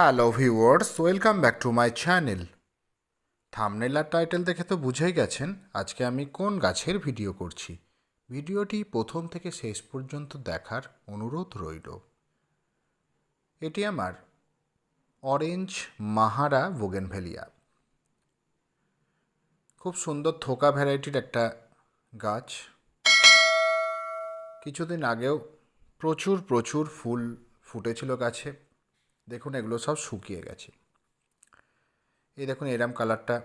Hello viewers, welcome back to my channel. Thumbnail R title দেখে তো বুঝেই গেছেন আজকে আমি কোন গাছের ভিডিও করছি। ভিডিওটি প্রথম থেকে শেষ পর্যন্ত দেখার অনুরোধ রইল। এটি আমার অরেঞ্জ মাহারা বোগেনভেলিয়া খুব সুন্দর থোকা ভ্যারাইটির একটা গাছ। কিছুদিন আগেও প্রচুর প্রচুর ফুল ফুটেছিল গাছে। দেখুন, এগুলো সব শুকিয়ে গেছে। এই দেখুন, এরম কালারটা।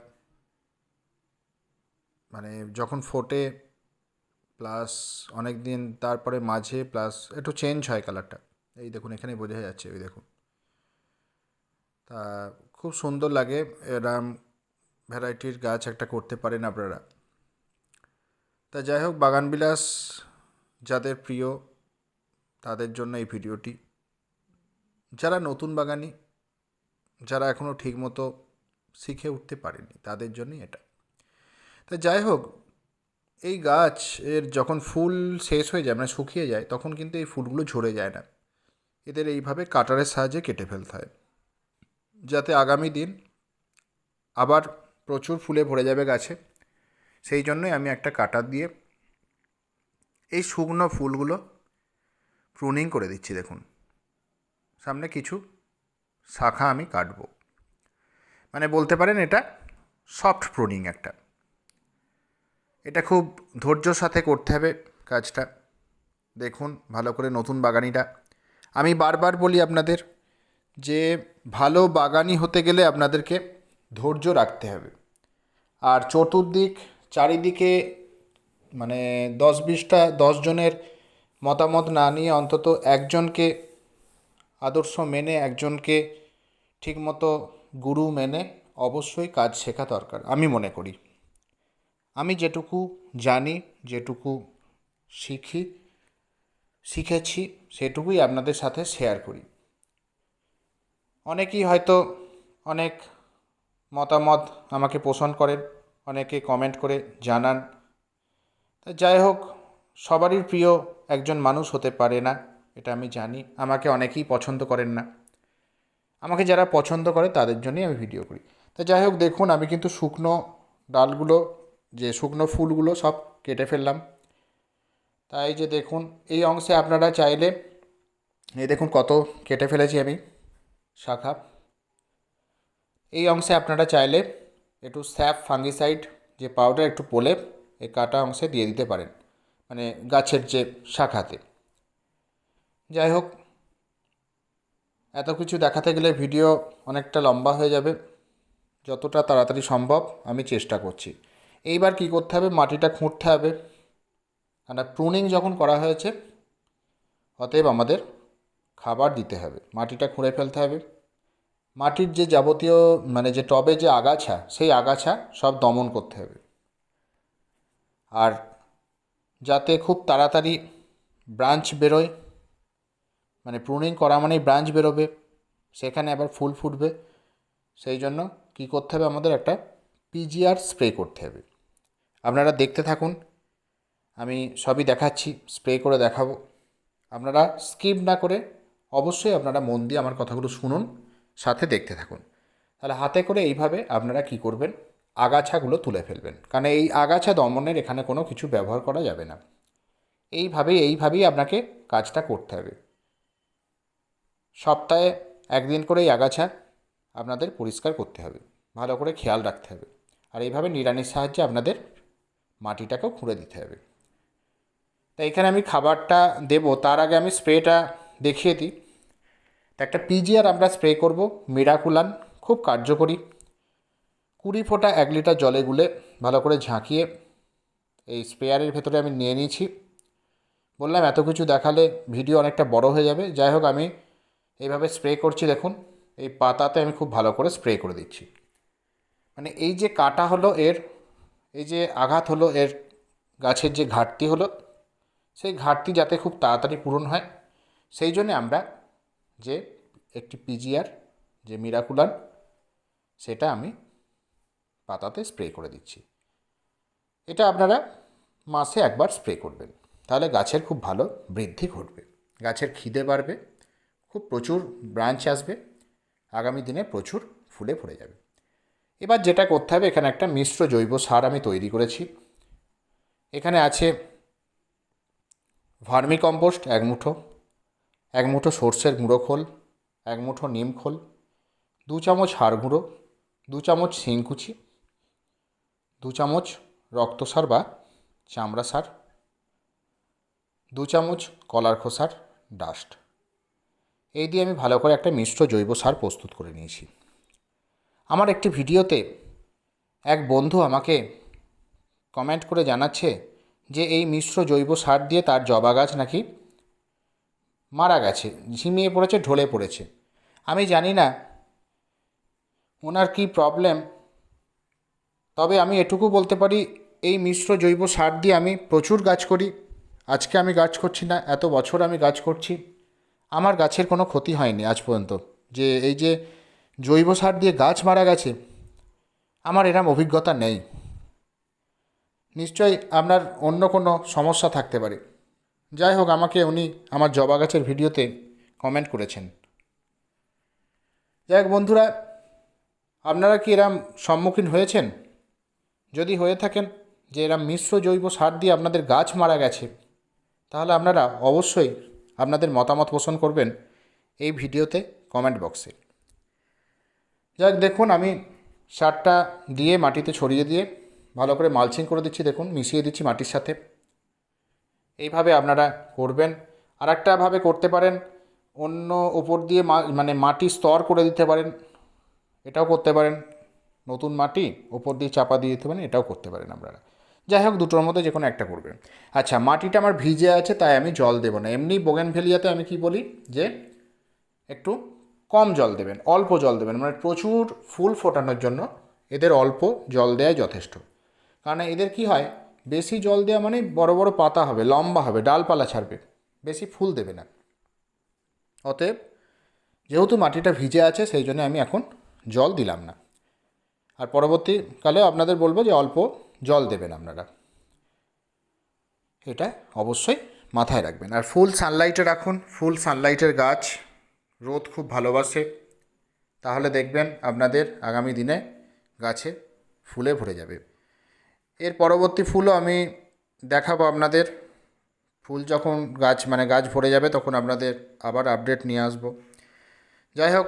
মানে যখন ফোটে, প্লাস অনেক দিন তারপরে মাঝে, প্লাস একটু চেঞ্জ হয় কালারটা। এই দেখুন এখানে বোঝা যাচ্ছে ওই দেখুন। তা খুব সুন্দর লাগে, এরম ভ্যারাইটির গাছ একটা করতে পারেন আপনারা। তা যাই হোক, বাগানবিলাস যাদের প্রিয়, তাদের জন্য এই ভিডিওটি। যারা নতুন বাগানি, যারা এখনও ঠিকমতো শিখে উঠতে পারেনি, তাদের জন্যই এটা। তা যাই হোক, এই গাছ এর যখন ফুল শেষ হয়ে যায় মানে শুকিয়ে যায়, তখন কিন্তু এই ফুলগুলো ঝরে যায় না। এদের এইভাবে কাটারের সাহায্যে কেটে ফেলতে হয়। যাতে আগামী দিন আবার প্রচুর ফুলে ভরে যাবে গাছে। সেই জন্যই আমি একটা কাটার দিয়ে এই শুকনো ফুলগুলো প্রুনিং করে দিচ্ছি, দেখুন। সামনে কিছু শাখা আমি কাটব। মানে বলতে পারেন এটা সফট প্রুনিং একটা। এটা খুব ধৈর্যর সাথে করতে হবে কাজটা। দেখুন, ভালো করে নতুন বাগানিটা। আমি বারবার বলি আপনাদের যে ভালো বাগানি হতে গেলে আপনাদেরকে ধৈর্য রাখতে হবে। আর চতুর্দিক, চারিদিকে মানে দশ বিশটা দশজনের মতামত না নিয়ে অন্তত একজনকে আদর্শ মেনে একজনকে ঠিকমতো গুরু মেনে অবশ্যই কাজ শেখা দরকার, আমি মনে করি। আমি যেটুকু জানি, যেটুকু শিখি, শিখেছি, সেটুকুই আপনাদের সাথে শেয়ার করি। অনেকেই হয়তো অনেক মতামত আমাকে পোষণ করেন, অনেকে কমেন্ট করে জানান। যাই হোক, সবারই প্রিয় একজন মানুষ হতে পারে না। এটা আমি জানি। আমাকে অনেকেই পছন্দ করেন না। আমাকে যারা পছন্দ করে তাদের জন্যই আমি ভিডিও করি। তা যাই হোক, দেখুন, আমি কিন্তু শুকনো ডালগুলো, যে শুকনো ফুলগুলো সব কেটে ফেললাম। তাই যে দেখুন, এই অংশে আপনারা চাইলে, এই দেখুন কত কেটে ফেলেছি আমি শাখা। এই অংশে আপনারা চাইলে একটু স্যাপ, ফাঙ্গিসাইড, যে পাউডার একটু পোলে এই কাটা অংশে দিয়ে দিতে পারেন। মানে গাছের যে শাখাতে। যাই হোক, এত কিছু দেখাতে গেলে ভিডিও অনেকটা লম্বা হয়ে যাবে। যতটা তাড়াতাড়ি সম্ভব আমি চেষ্টা করছি। এইবার কি করতে হবে? মাটিটা খুঁড়তে হবে। কেন প্রুনিং যখন করা হয়েছে, অতএব আমাদের খাবার দিতে হবে। মাটিটা খুঁড়ে ফেলতে হবে। মাটির যে যাবতীয় মানে যে টবে যে আগাছা, সেই আগাছা সব দমন করতে হবে। আর যাতে খুব তাড়াতাড়ি ব্রাঞ্চ বেরোয় মানে প্রুনিং করা মানেই ব্রাঞ্চ বেরোবে, সেখানে আবার ফুল ফুটবে। সেই জন্য কী করতে হবে, আমাদের একটা পিজিআর স্প্রে করতে হবে। আপনারা দেখতে থাকুন, আমি সবই দেখাচ্ছি স্প্রে করে দেখাবো। আপনারা স্কিপ না করে অবশ্যই আপনারা মন দিয়ে আমার কথাগুলো শুনুন, সাথে দেখতে থাকুন। তাহলে হাতে করে এইভাবে আপনারা কি করবেন, আগাছাগুলো তুলে ফেলবেন। কারণ এই আগাছা দমনের এখানে কোনো কিছু ব্যবহার করা যাবে না। এইভাবেই এইভাবেই আপনাকে কাজটা করতে হবে। সপ্তাহে একদিন করেই আগাছা আপনাদের পরিষ্কার করতে হবে। ভালো করে খেয়াল রাখতে হবে। আর এইভাবে নিড়ানির সাহায্যে আপনাদের মাটিটাকেও খুঁড়ে দিতে হবে। তাই এখানে আমি খাবারটা দেব। তার আগে আমি স্প্রেটা দেখিয়ে দিই। তা একটা পিজিআর আমরা স্প্রে করব, মিরাকুলান, খুব কার্যকরী। কুড়ি ফোঁটা এক লিটার জলে গুলে ভালো করে ঝাঁকিয়ে এই স্প্রেয়ারের ভেতরে আমি নিয়ে নিয়েছি। বললাম, এত কিছু দেখালে ভিডিও অনেকটা বড় হয়ে যাবে। যাই হোক, আমি এইভাবে স্প্রে করছি, দেখুন। এই পাতাতে আমি খুব ভালো করে স্প্রে করে দিচ্ছি। মানে এই যে কাটা হলো এর, এই যে আঘাত হলো এর, গাছের যে ঘাটতি হলো, সেই ঘাটতি যাতে খুব তাড়াতাড়ি পূরণ হয়, সেই জন্য আমরা যে একটি পিজিআর যে মিরাকুলান সেটা আমি পাতাতে স্প্রে করে দিচ্ছি। এটা আপনারা মাসে একবার স্প্রে করবেন। তাহলে গাছের খুব ভালো বৃদ্ধি ঘটবে। গাছের খিদে বাড়বে। খুব প্রচুর ব্রাঞ্চ আসবে। আগামী দিনে প্রচুর ফুলে ভরে যাবে। এবার যেটা করতে হবে, এখানে একটা মিশ্র জৈব সার আমি তৈরি করেছি। এখানে আছে ভার্মি কম্পোস্ট এক মুঠো এক মুঠো সর্ষের গুঁড়ো খোল, এক মুঠো নিম খোল, দু চামচ হাড় গুঁড়ো, দু চামচ শিংকুচি দু চামচ রক্ত সার বা চামড়া সার, দু চামচ কলার খোসার ডাস্ট। এই দিয়ে আমি ভালো করে একটা মিশ্র জৈব সার প্রস্তুত করে নিয়েছি। আমার একটি ভিডিওতে এক বন্ধু আমাকে কমেন্ট করে জানাচ্ছে যে এই মিশ্র জৈব সার দিয়ে তার জবা গাছ নাকি মারা গেছে, ঝিমিয়ে পড়েছে, ঢলে পড়েছে। আমি জানি না ওনার কী প্রবলেম তবে আমি এটুকু বলতে পারি, এই মিশ্র জৈব সার দিয়ে আমি প্রচুর গাছ করি। আজকে আমি গাছ করছি না, এত বছর আমি গাছ করছি। আমার গাছের কোনো ক্ষতি হয়নি আজ পর্যন্ত। যে এই যে জৈব সার দিয়ে গাছ মারা গেছে, আমার এরম অভিজ্ঞতা নেই। নিশ্চয়ই আপনার অন্য কোনো সমস্যা থাকতে পারে। যাই হোক, আমাকে উনি আমার জবা গাছের ভিডিওতে কমেন্ট করেছেন। যাই হোক, বন্ধুরা, আপনারা কি এরম সম্মুখীন হয়েছেন? যদি হয়ে থাকেন যে এরম মিশ্র জৈব সার দিয়ে আপনাদের গাছ মারা গেছে, তাহলে আপনারা অবশ্যই আপনাদের মতামত পোষণ করবেন এই ভিডিওতে কমেন্ট বক্সে যাক, দেখুন, আমি সারটা দিয়ে মাটিতে ছড়িয়ে দিয়ে ভালো করে মালচিং করে দিচ্ছি, দেখুন, মিশিয়ে দিচ্ছি মাটির সাথে। এইভাবে আপনারা করবেন। আর একটাভাবে করতে পারেন, অন্য ওপর দিয়ে মানে মাটি স্তর করে দিতে পারেন, এটাও করতে পারেন। নতুন মাটি ওপর দিয়ে চাপা দিয়ে দিতে পারেন, এটাও করতে পারেন আপনারা। যাই হোক, দুটোর মধ্যে যে কোনো একটা করবেন আচ্ছা মাটিটা আমার ভিজে আছে, তাই আমি জল দেবো না। এমনি বোগেনভেলিয়াতে আমি কি বলি যে একটু কম জল দেবেন, অল্প জল দেবেন। মানে প্রচুর ফুল ফোটানোর জন্য এদের অল্প জল দেওয়াই যথেষ্ট। কারণ এদের কি হয়, বেশি জল দেওয়া মানে বড় বড় পাতা হবে, লম্বা হবে, ডালপালা ছাড়বে, বেশি ফুল দেবে না। অতএব যেহেতু মাটিটা ভিজে আছে, সেই জন্য আমি এখন জল দিলাম না। আর পরবর্তীকালে আপনাদের বলব যে অল্প জল দেবেন আপনারা। এটা অবশ্যই মাথায় রাখবেন। আর ফুল সানলাইটে রাখুন। ফুল সানলাইটের গাছ রোদ খুব ভালোবাসে। তাহলে দেখবেন আপনাদের আগামী দিনে গাছে ফুলে ভরে যাবে। এর পরবর্তী ফুলও আমি দেখাবো আপনাদের। ফুল যখন গাছ মানে গাছ ভরে যাবে তখন আপনাদের আবার আপডেট নিয়ে আসব। যাই হোক